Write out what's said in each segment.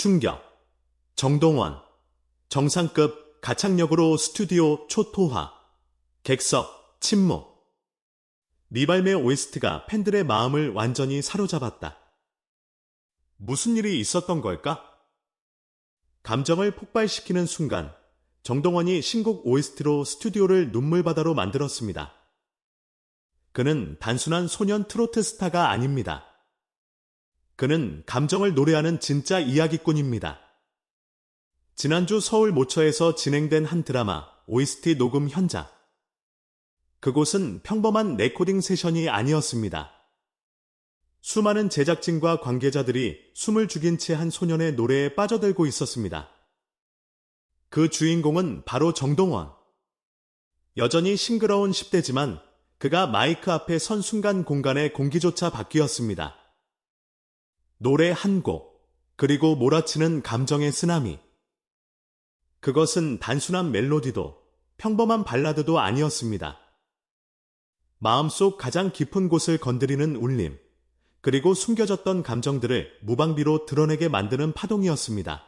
충격, 정동원, 정상급 가창력으로 스튜디오 초토화, 객석, 침묵. 리발메 OST가 팬들의 마음을 완전히 사로잡았다. 무슨 일이 있었던 걸까? 감정을 폭발시키는 순간 정동원이 신곡 OST로 스튜디오를 눈물바다로 만들었습니다. 그는 단순한 소년 트로트 스타가 아닙니다. 그는 감정을 노래하는 진짜 이야기꾼입니다. 지난주 서울 모처에서 진행된 한 드라마 OST 녹음 현장. 그곳은 평범한 레코딩 세션이 아니었습니다. 수많은 제작진과 관계자들이 숨을 죽인 채 한 소년의 노래에 빠져들고 있었습니다. 그 주인공은 바로 정동원. 여전히 싱그러운 10대지만 그가 마이크 앞에 선 순간 공간의 공기조차 바뀌었습니다. 노래 한 곡, 그리고 몰아치는 감정의 쓰나미. 그것은 단순한 멜로디도 평범한 발라드도 아니었습니다. 마음속 가장 깊은 곳을 건드리는 울림, 그리고 숨겨졌던 감정들을 무방비로 드러내게 만드는 파동이었습니다.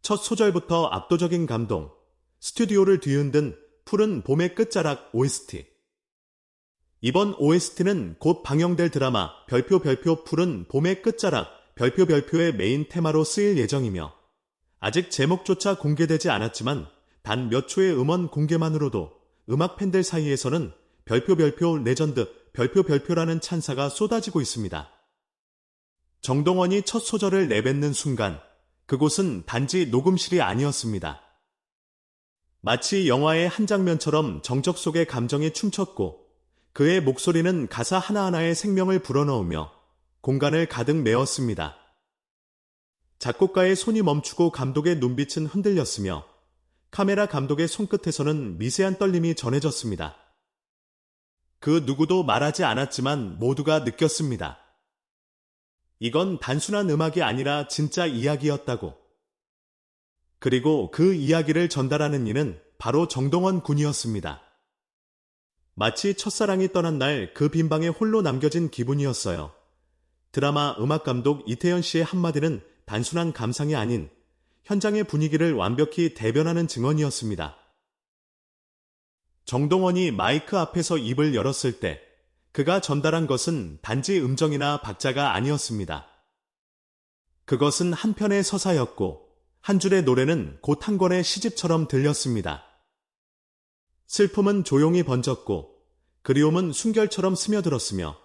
첫 소절부터 압도적인 감동, 스튜디오를 뒤흔든 푸른 봄의 끝자락 OST. 이번 OST는 곧 방영될 드라마 별표 별표 푸른 봄의 끝자락 별표 별표의 메인 테마로 쓰일 예정이며 아직 제목조차 공개되지 않았지만 단 몇 초의 음원 공개만으로도 음악 팬들 사이에서는 별표 별표 레전드 별표 별표라는 찬사가 쏟아지고 있습니다. 정동원이 첫 소절을 내뱉는 순간 그곳은 단지 녹음실이 아니었습니다. 마치 영화의 한 장면처럼 정적 속의 감정이 춤췄고 그의 목소리는 가사 하나하나에 생명을 불어넣으며 공간을 가득 메웠습니다. 작곡가의 손이 멈추고 감독의 눈빛은 흔들렸으며 카메라 감독의 손끝에서는 미세한 떨림이 전해졌습니다. 그 누구도 말하지 않았지만 모두가 느꼈습니다. 이건 단순한 음악이 아니라 진짜 이야기였다고. 그리고 그 이야기를 전달하는 이는 바로 정동원 군이었습니다. 마치 첫사랑이 떠난 날 그 빈방에 홀로 남겨진 기분이었어요. 드라마 음악감독 이태현 씨의 한마디는 단순한 감상이 아닌 현장의 분위기를 완벽히 대변하는 증언이었습니다. 정동원이 마이크 앞에서 입을 열었을 때 그가 전달한 것은 단지 음정이나 박자가 아니었습니다. 그것은 한 편의 서사였고 한 줄의 노래는 곧 한 권의 시집처럼 들렸습니다. 슬픔은 조용히 번졌고 그리움은 순결처럼 스며들었으며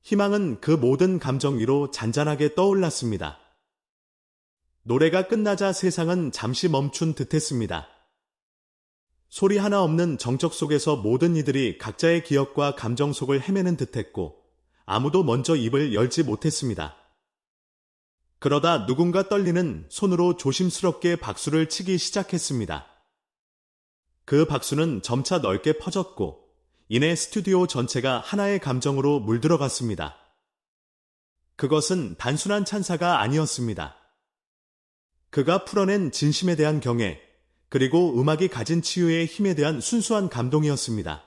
희망은 그 모든 감정 위로 잔잔하게 떠올랐습니다. 노래가 끝나자 세상은 잠시 멈춘 듯했습니다. 소리 하나 없는 정적 속에서 모든 이들이 각자의 기억과 감정 속을 헤매는 듯했고 아무도 먼저 입을 열지 못했습니다. 그러다 누군가 떨리는 손으로 조심스럽게 박수를 치기 시작했습니다. 그 박수는 점차 넓게 퍼졌고 이내 스튜디오 전체가 하나의 감정으로 물들어갔습니다. 그것은 단순한 찬사가 아니었습니다. 그가 풀어낸 진심에 대한 경애, 그리고 음악이 가진 치유의 힘에 대한 순수한 감동이었습니다.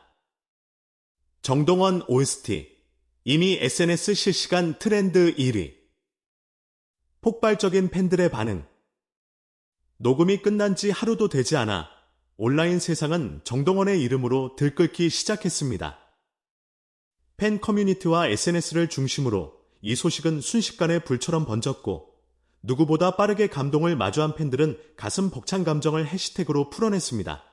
정동원 OST 이미 SNS 실시간 트렌드 1위 폭발적인 팬들의 반응 녹음이 끝난 지 하루도 되지 않아 온라인 세상은 정동원의 이름으로 들끓기 시작했습니다. 팬 커뮤니티와 SNS를 중심으로 이 소식은 순식간에 불처럼 번졌고 누구보다 빠르게 감동을 마주한 팬들은 가슴 벅찬 감정을 해시태그로 풀어냈습니다.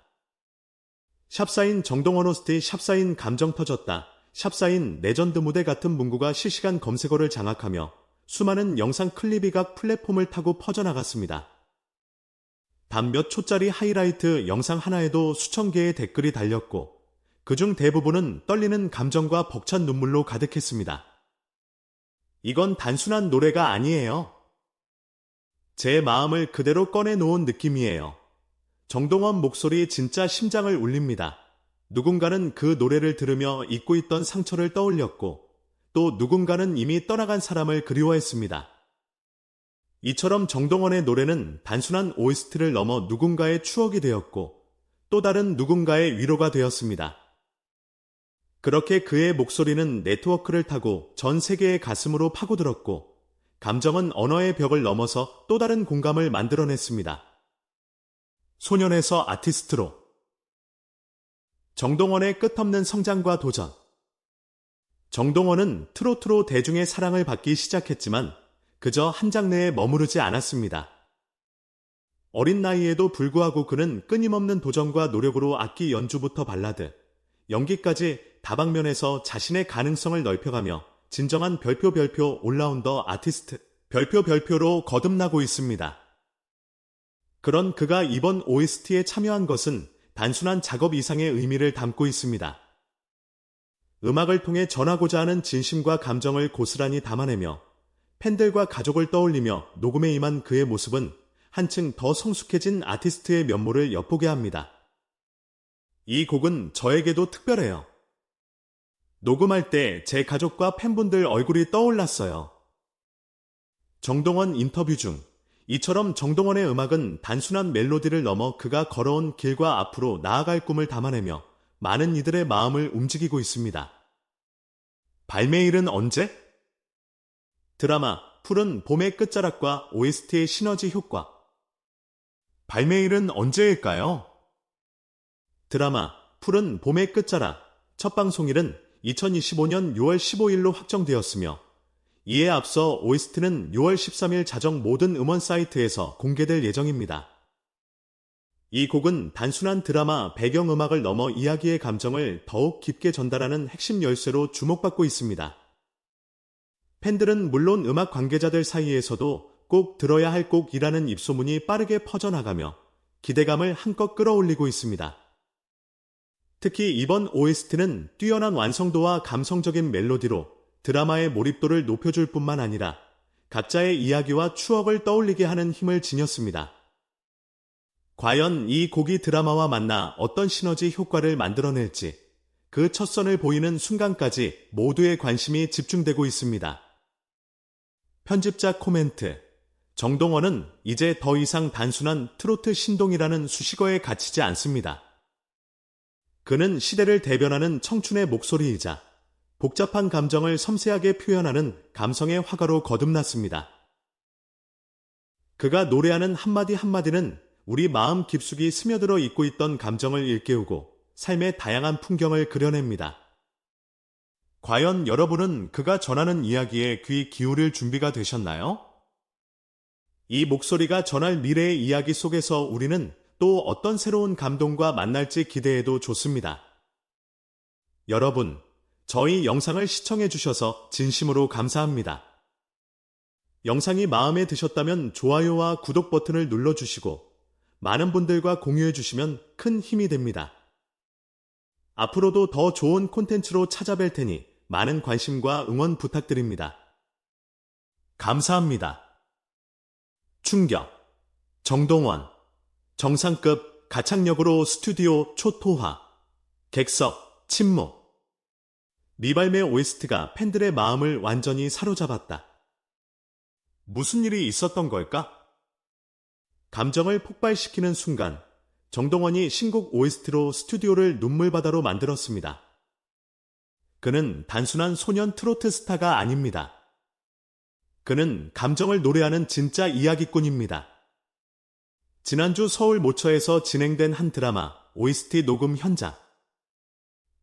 샵사인 정동원 호스트 샵사인 감정 터졌다. 샵사인 레전드 무대 같은 문구가 실시간 검색어를 장악하며 수많은 영상 클립이 각 플랫폼을 타고 퍼져나갔습니다. 단 몇 초짜리 하이라이트 영상 하나에도 수천 개의 댓글이 달렸고 그중 대부분은 떨리는 감정과 벅찬 눈물로 가득했습니다. 이건 단순한 노래가 아니에요. 제 마음을 그대로 꺼내놓은 느낌이에요. 정동원 목소리 진짜 심장을 울립니다. 누군가는 그 노래를 들으며 잊고 있던 상처를 떠올렸고 또 누군가는 이미 떠나간 사람을 그리워했습니다. 이처럼 정동원의 노래는 단순한 OST를 넘어 누군가의 추억이 되었고 또 다른 누군가의 위로가 되었습니다. 그렇게 그의 목소리는 네트워크를 타고 전 세계의 가슴으로 파고들었고 감정은 언어의 벽을 넘어서 또 다른 공감을 만들어냈습니다. 소년에서 아티스트로 정동원의 끝없는 성장과 도전 정동원은 트로트로 대중의 사랑을 받기 시작했지만 그저 한 장르에 머무르지 않았습니다. 어린 나이에도 불구하고 그는 끊임없는 도전과 노력으로 악기 연주부터 발라드, 연기까지 다방면에서 자신의 가능성을 넓혀가며 진정한 별표 별표 올라운더 아티스트 별표 별표로 거듭나고 있습니다. 그런 그가 이번 OST에 참여한 것은 단순한 작업 이상의 의미를 담고 있습니다. 음악을 통해 전하고자 하는 진심과 감정을 고스란히 담아내며 팬들과 가족을 떠올리며 녹음에 임한 그의 모습은 한층 더 성숙해진 아티스트의 면모를 엿보게 합니다. 이 곡은 저에게도 특별해요. 녹음할 때 제 가족과 팬분들 얼굴이 떠올랐어요. 정동원 인터뷰 중 이처럼 정동원의 음악은 단순한 멜로디를 넘어 그가 걸어온 길과 앞으로 나아갈 꿈을 담아내며 많은 이들의 마음을 움직이고 있습니다. 발매일은 언제? 드라마 푸른 봄의 끝자락과 OST의 시너지 효과. 발매일은 언제일까요? 드라마 푸른 봄의 끝자락 첫 방송일은 2025년 6월 15일로 확정되었으며 이에 앞서 OST는 6월 13일 자정 모든 음원 사이트에서 공개될 예정입니다. 이 곡은 단순한 드라마 배경음악을 넘어 이야기의 감정을 더욱 깊게 전달하는 핵심 열쇠로 주목받고 있습니다. 팬들은 물론 음악 관계자들 사이에서도 꼭 들어야 할 곡이라는 입소문이 빠르게 퍼져나가며 기대감을 한껏 끌어올리고 있습니다. 특히 이번 OST는 뛰어난 완성도와 감성적인 멜로디로 드라마의 몰입도를 높여줄 뿐만 아니라 각자의 이야기와 추억을 떠올리게 하는 힘을 지녔습니다. 과연 이 곡이 드라마와 만나 어떤 시너지 효과를 만들어낼지 그 첫 선을 보이는 순간까지 모두의 관심이 집중되고 있습니다. 편집자 코멘트 정동원은 이제 더 이상 단순한 트로트 신동이라는 수식어에 갇히지 않습니다. 그는 시대를 대변하는 청춘의 목소리이자 복잡한 감정을 섬세하게 표현하는 감성의 화가로 거듭났습니다. 그가 노래하는 한마디 한마디는 우리 마음 깊숙이 스며들어 있고 있던 감정을 일깨우고 삶의 다양한 풍경을 그려냅니다. 과연 여러분은 그가 전하는 이야기에 귀 기울일 준비가 되셨나요? 이 목소리가 전할 미래의 이야기 속에서 우리는 또 어떤 새로운 감동과 만날지 기대해도 좋습니다. 여러분, 저희 영상을 시청해 주셔서 진심으로 감사합니다. 영상이 마음에 드셨다면 좋아요와 구독 버튼을 눌러주시고 많은 분들과 공유해 주시면 큰 힘이 됩니다. 앞으로도 더 좋은 콘텐츠로 찾아뵐 테니 많은 관심과 응원 부탁드립니다. 감사합니다. 충격 정동원 정상급 가창력으로 스튜디오 초토화 객석 침묵 리발메 OST가 팬들의 마음을 완전히 사로잡았다. 무슨 일이 있었던 걸까? 감정을 폭발시키는 순간 정동원이 신곡 OST로 스튜디오를 눈물바다로 만들었습니다. 그는 단순한 소년 트로트 스타가 아닙니다. 그는 감정을 노래하는 진짜 이야기꾼입니다. 지난주 서울 모처에서 진행된 한 드라마 OST 녹음 현장.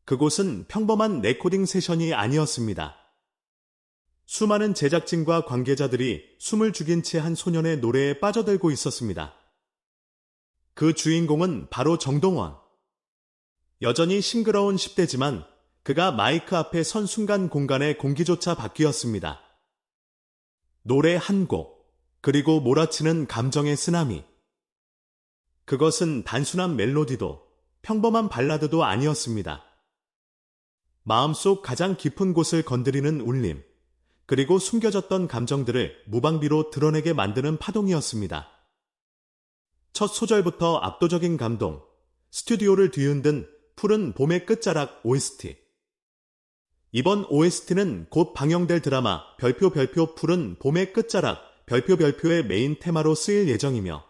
그곳은 평범한 레코딩 세션이 아니었습니다. 수많은 제작진과 관계자들이 숨을 죽인 채 한 소년의 노래에 빠져들고 있었습니다. 그 주인공은 바로 정동원. 여전히 싱그러운 10대지만 그가 마이크 앞에 선 순간 공간의 공기조차 바뀌었습니다. 노래 한 곡, 그리고 몰아치는 감정의 쓰나미. 그것은 단순한 멜로디도 평범한 발라드도 아니었습니다. 마음속 가장 깊은 곳을 건드리는 울림, 그리고 숨겨졌던 감정들을 무방비로 드러내게 만드는 파동이었습니다. 첫 소절부터 압도적인 감동, 스튜디오를 뒤흔든 푸른 봄의 끝자락 OST. 이번 OST는 곧 방영될 드라마 별표 별표 푸른 봄의 끝자락 별표 별표의 메인 테마로 쓰일 예정이며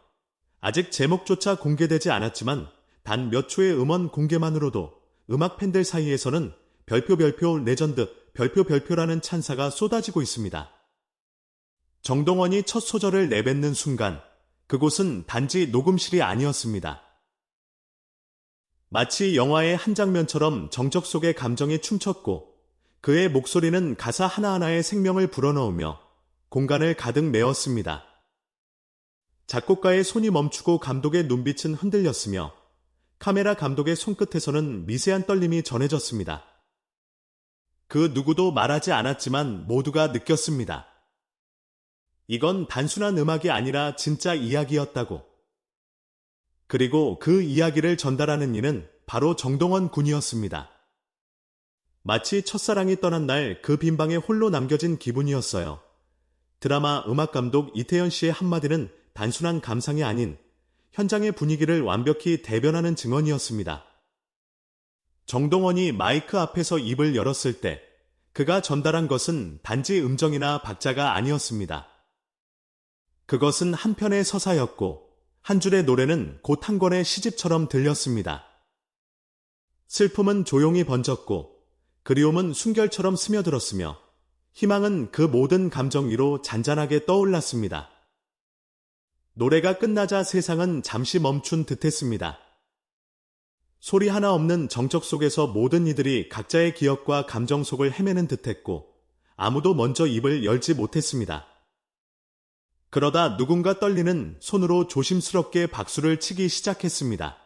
아직 제목조차 공개되지 않았지만 단 몇 초의 음원 공개만으로도 음악 팬들 사이에서는 별표 별표 레전드 별표 별표라는 찬사가 쏟아지고 있습니다. 정동원이 첫 소절을 내뱉는 순간 그곳은 단지 녹음실이 아니었습니다. 마치 영화의 한 장면처럼 정적 속의 감정이 춤췄고 그의 목소리는 가사 하나하나에 생명을 불어넣으며 공간을 가득 메웠습니다. 작곡가의 손이 멈추고 감독의 눈빛은 흔들렸으며 카메라 감독의 손끝에서는 미세한 떨림이 전해졌습니다. 그 누구도 말하지 않았지만 모두가 느꼈습니다. 이건 단순한 음악이 아니라 진짜 이야기였다고. 그리고 그 이야기를 전달하는 이는 바로 정동원 군이었습니다. 마치 첫사랑이 떠난 날 그 빈방에 홀로 남겨진 기분이었어요. 드라마 음악감독 이태현 씨의 한마디는 단순한 감상이 아닌 현장의 분위기를 완벽히 대변하는 증언이었습니다. 정동원이 마이크 앞에서 입을 열었을 때 그가 전달한 것은 단지 음정이나 박자가 아니었습니다. 그것은 한 편의 서사였고 한 줄의 노래는 곧 한 권의 시집처럼 들렸습니다. 슬픔은 조용히 번졌고 그리움은 순결처럼 스며들었으며 희망은 그 모든 감정 위로 잔잔하게 떠올랐습니다. 노래가 끝나자 세상은 잠시 멈춘 듯 했습니다. 소리 하나 없는 정적 속에서 모든 이들이 각자의 기억과 감정 속을 헤매는 듯 했고 아무도 먼저 입을 열지 못했습니다. 그러다 누군가 떨리는 손으로 조심스럽게 박수를 치기 시작했습니다.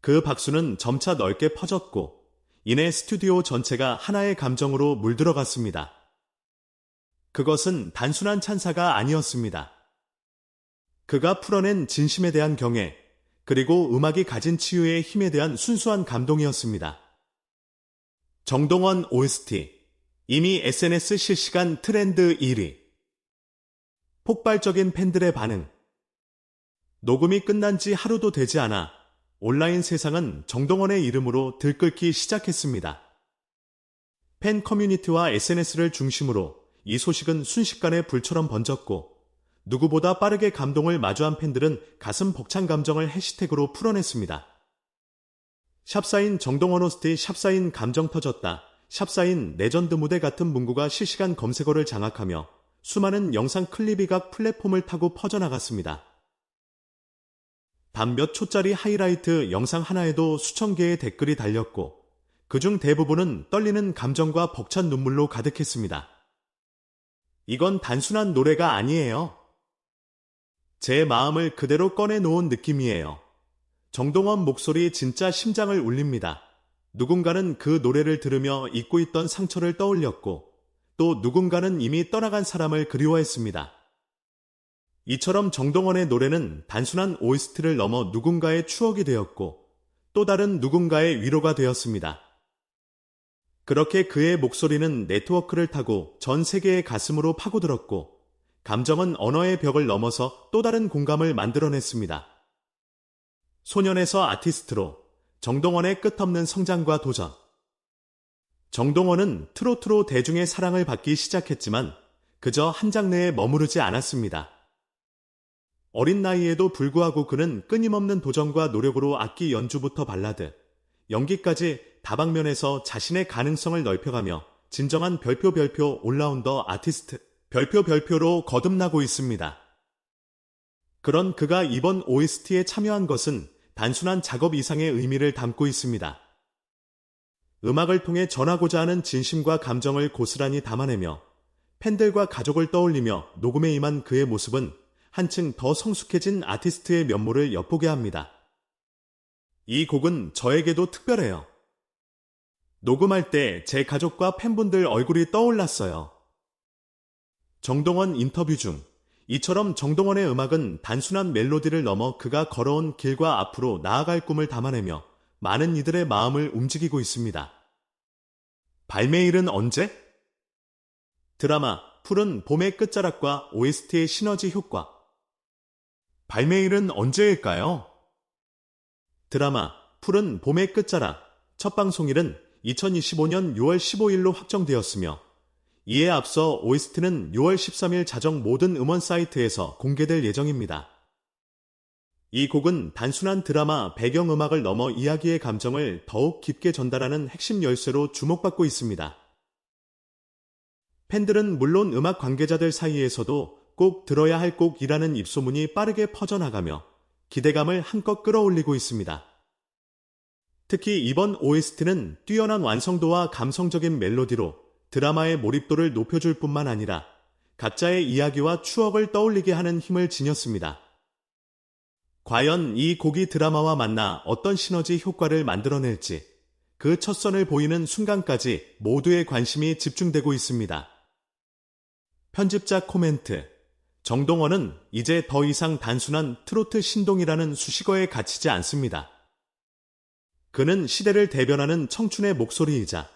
그 박수는 점차 넓게 퍼졌고 이내 스튜디오 전체가 하나의 감정으로 물들어갔습니다. 그것은 단순한 찬사가 아니었습니다. 그가 풀어낸 진심에 대한 경애, 그리고 음악이 가진 치유의 힘에 대한 순수한 감동이었습니다. 정동원 OST, 이미 SNS 실시간 트렌드 1위. 폭발적인 팬들의 반응. 녹음이 끝난 지 하루도 되지 않아 온라인 세상은 정동원의 이름으로 들끓기 시작했습니다. 팬 커뮤니티와 SNS를 중심으로 이 소식은 순식간에 불처럼 번졌고 누구보다 빠르게 감동을 마주한 팬들은 가슴 벅찬 감정을 해시태그로 풀어냈습니다. 샵사인 정동원 호스트 샵사인 감정 터졌다. 샵사인 레전드 무대 같은 문구가 실시간 검색어를 장악하며 수많은 영상 클립이 각 플랫폼을 타고 퍼져나갔습니다. 단 몇 초짜리 하이라이트 영상 하나에도 수천 개의 댓글이 달렸고 그중 대부분은 떨리는 감정과 벅찬 눈물로 가득했습니다. 이건 단순한 노래가 아니에요. 제 마음을 그대로 꺼내놓은 느낌이에요. 정동원 목소리 진짜 심장을 울립니다. 누군가는 그 노래를 들으며 잊고 있던 상처를 떠올렸고 또 누군가는 이미 떠나간 사람을 그리워했습니다. 이처럼 정동원의 노래는 단순한 OST를 넘어 누군가의 추억이 되었고 또 다른 누군가의 위로가 되었습니다. 그렇게 그의 목소리는 네트워크를 타고 전 세계의 가슴으로 파고들었고 감정은 언어의 벽을 넘어서 또 다른 공감을 만들어냈습니다. 소년에서 아티스트로 정동원의 끝없는 성장과 도전. 정동원은 트로트로 대중의 사랑을 받기 시작했지만 그저 한 장르에 머무르지 않았습니다. 어린 나이에도 불구하고 그는 끊임없는 도전과 노력으로 악기 연주부터 발라드, 연기까지 다방면에서 자신의 가능성을 넓혀가며 진정한 별표 별표 올라운더 아티스트, 별표 별표로 거듭나고 있습니다. 그런 그가 이번 OST에 참여한 것은 단순한 작업 이상의 의미를 담고 있습니다. 음악을 통해 전하고자 하는 진심과 감정을 고스란히 담아내며 팬들과 가족을 떠올리며 녹음에 임한 그의 모습은 한층 더 성숙해진 아티스트의 면모를 엿보게 합니다. 이 곡은 저에게도 특별해요. 녹음할 때 제 가족과 팬분들 얼굴이 떠올랐어요. 정동원 인터뷰 중 이처럼 정동원의 음악은 단순한 멜로디를 넘어 그가 걸어온 길과 앞으로 나아갈 꿈을 담아내며 많은 이들의 마음을 움직이고 있습니다. 발매일은 언제? 드라마 푸른 봄의 끝자락과 OST의 시너지 효과. 발매일은 언제일까요? 드라마 푸른 봄의 끝자락 첫 방송일은 2025년 6월 15일로 확정되었으며 이에 앞서 OST는 6월 13일 자정 모든 음원 사이트에서 공개될 예정입니다. 이 곡은 단순한 드라마 배경음악을 넘어 이야기의 감정을 더욱 깊게 전달하는 핵심 열쇠로 주목받고 있습니다. 팬들은 물론 음악 관계자들 사이에서도 꼭 들어야 할 곡이라는 입소문이 빠르게 퍼져나가며 기대감을 한껏 끌어올리고 있습니다. 특히 이번 OST는 뛰어난 완성도와 감성적인 멜로디로 드라마의 몰입도를 높여줄 뿐만 아니라 각자의 이야기와 추억을 떠올리게 하는 힘을 지녔습니다. 과연 이 곡이 드라마와 만나 어떤 시너지 효과를 만들어낼지 그 첫 선을 보이는 순간까지 모두의 관심이 집중되고 있습니다. 편집자 코멘트 정동원은 이제 더 이상 단순한 트로트 신동이라는 수식어에 갇히지 않습니다. 그는 시대를 대변하는 청춘의 목소리이자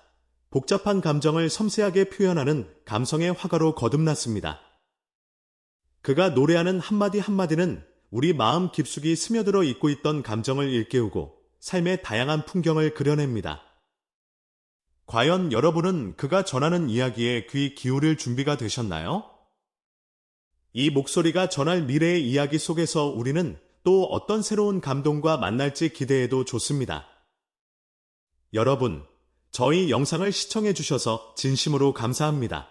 복잡한 감정을 섬세하게 표현하는 감성의 화가로 거듭났습니다. 그가 노래하는 한마디 한마디는 우리 마음 깊숙이 스며들어 있고 있던 감정을 일깨우고 삶의 다양한 풍경을 그려냅니다. 과연 여러분은 그가 전하는 이야기에 귀 기울일 준비가 되셨나요? 이 목소리가 전할 미래의 이야기 속에서 우리는 또 어떤 새로운 감동과 만날지 기대해도 좋습니다. 여러분, 저희 영상을 시청해 주셔서 진심으로 감사합니다.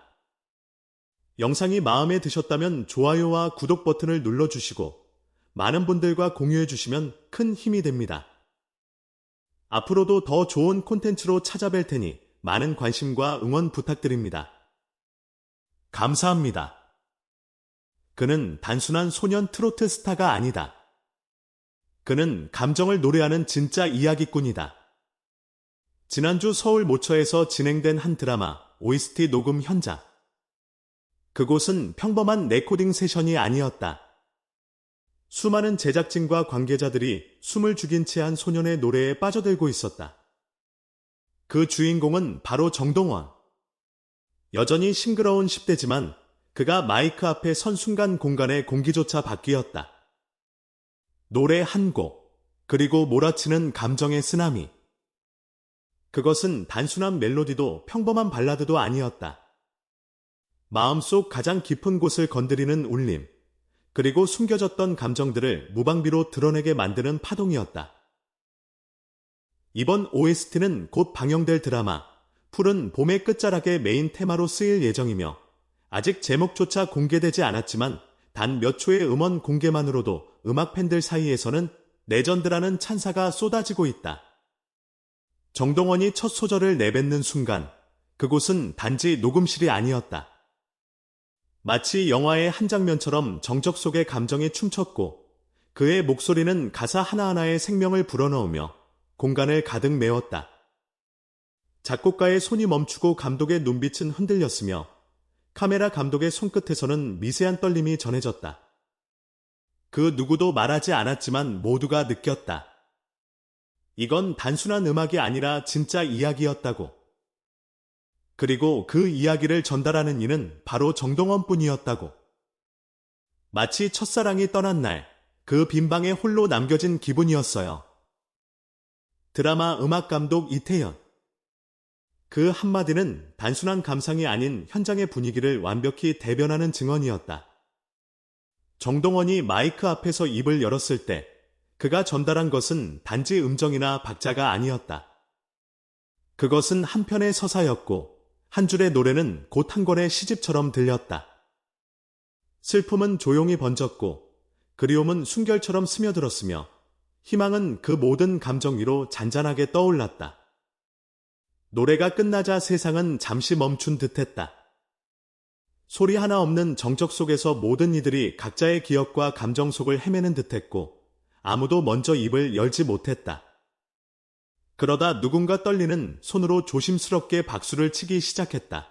영상이 마음에 드셨다면 좋아요와 구독 버튼을 눌러주시고 많은 분들과 공유해 주시면 큰 힘이 됩니다. 앞으로도 더 좋은 콘텐츠로 찾아뵐 테니 많은 관심과 응원 부탁드립니다. 감사합니다. 그는 단순한 소년 트로트 스타가 아니다. 그는 감정을 노래하는 진짜 이야기꾼이다. 지난주 서울 모처에서 진행된 한 드라마 OST 녹음 현장. 그곳은 평범한 레코딩 세션이 아니었다. 수많은 제작진과 관계자들이 숨을 죽인 채 한 소년의 노래에 빠져들고 있었다. 그 주인공은 바로 정동원. 여전히 싱그러운 10대지만 그가 마이크 앞에 선 순간 공간의 공기조차 바뀌었다. 노래 한 곡, 그리고 몰아치는 감정의 쓰나미. 그것은 단순한 멜로디도 평범한 발라드도 아니었다. 마음속 가장 깊은 곳을 건드리는 울림, 그리고 숨겨졌던 감정들을 무방비로 드러내게 만드는 파동이었다. 이번 OST는 곧 방영될 드라마 푸른 봄의 끝자락의 메인 테마로 쓰일 예정이며 아직 제목조차 공개되지 않았지만 단 몇 초의 음원 공개만으로도 음악 팬들 사이에서는 레전드라는 찬사가 쏟아지고 있다. 정동원이 첫 소절을 내뱉는 순간 그곳은 단지 녹음실이 아니었다. 마치 영화의 한 장면처럼 정적 속의 감정이 춤췄고 그의 목소리는 가사 하나하나에 생명을 불어넣으며 공간을 가득 메웠다. 작곡가의 손이 멈추고 감독의 눈빛은 흔들렸으며 카메라 감독의 손끝에서는 미세한 떨림이 전해졌다. 그 누구도 말하지 않았지만 모두가 느꼈다. 이건 단순한 음악이 아니라 진짜 이야기였다고. 그리고 그 이야기를 전달하는 이는 바로 정동원 뿐이었다고. 마치 첫사랑이 떠난 날, 그 빈방에 홀로 남겨진 기분이었어요. 드라마 음악 감독 이태연. 그 한마디는 단순한 감상이 아닌 현장의 분위기를 완벽히 대변하는 증언이었다. 정동원이 마이크 앞에서 입을 열었을 때 그가 전달한 것은 단지 음정이나 박자가 아니었다. 그것은 한 편의 서사였고 한 줄의 노래는 곧 한 권의 시집처럼 들렸다. 슬픔은 조용히 번졌고 그리움은 순결처럼 스며들었으며 희망은 그 모든 감정 위로 잔잔하게 떠올랐다. 노래가 끝나자 세상은 잠시 멈춘 듯했다. 소리 하나 없는 정적 속에서 모든 이들이 각자의 기억과 감정 속을 헤매는 듯했고 아무도 먼저 입을 열지 못했다. 그러다 누군가 떨리는 손으로 조심스럽게 박수를 치기 시작했다.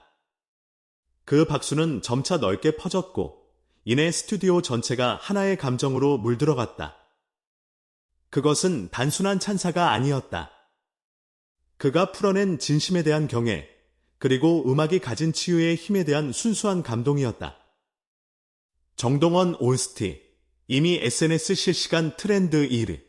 그 박수는 점차 넓게 퍼졌고 이내 스튜디오 전체가 하나의 감정으로 물들어갔다. 그것은 단순한 찬사가 아니었다. 그가 풀어낸 진심에 대한 경애, 그리고 음악이 가진 치유의 힘에 대한 순수한 감동이었다. 정동원 올스티 이미 SNS 실시간 트렌드 1위.